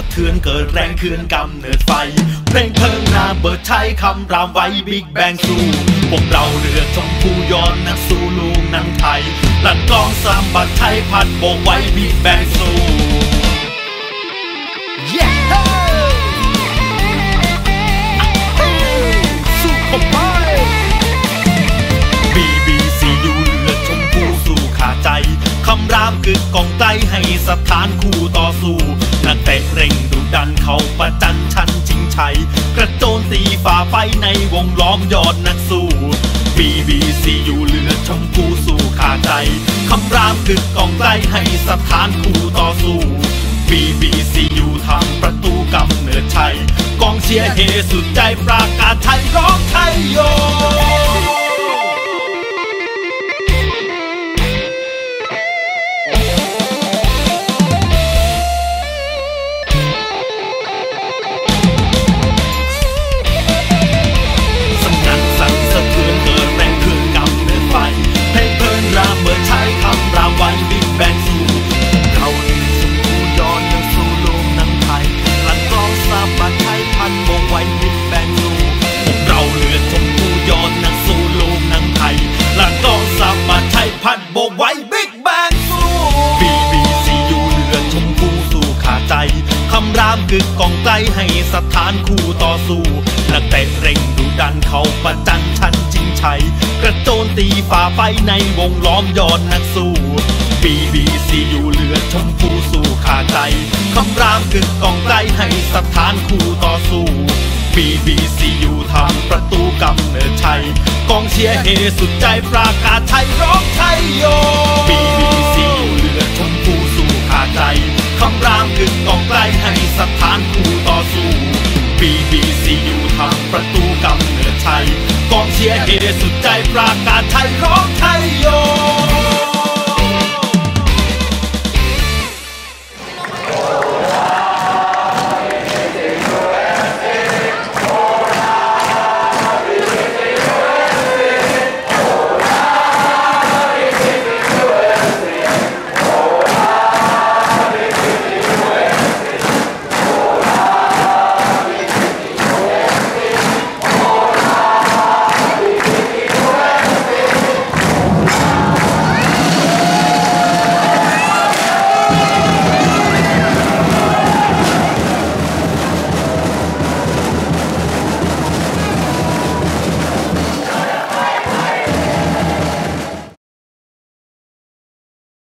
ะเทือนเกิดแรงคืนกำเนิดไฟ เพลงเพลิงนาเบิดใช้คำรามไว้บิ๊กแบงสู้พวกเราเรือชมพูย้อนนักสู้ลูกนังไทยหลันกลองสามบัดไทยพัดโบกไว้บิ๊กแบงสู้ ประจันชันชิงชัย กระโจนตีฝ่าไฟในวงล้อมยอดนักสู้ BBCU เหลือชมพูสู่ขาใจ คำรามกึกกองไกลให้สถานคู่ต่อสู้ BBCU ทำประตูกำเนิดชัย กองเชียร์เฮ กึกกองไกลให้สถานคู่ต่อสู้นักเตะเร่งดุดันเขาประจันชันจริงชัย กระโจนตีฝ่าไฟในวงล้อมยอดนักสู้ BBCU เลือชมพูสู่ขาใจคำรามกึกกองไกลให้สถานคู่ต่อสู้ BBCU ทำประตูกำเนิดชัย กองเชียร์เฮสุดใจประกาศไทยร้อง ชัยกองเชียร์เฮสุดใจประกาศไทยร้อง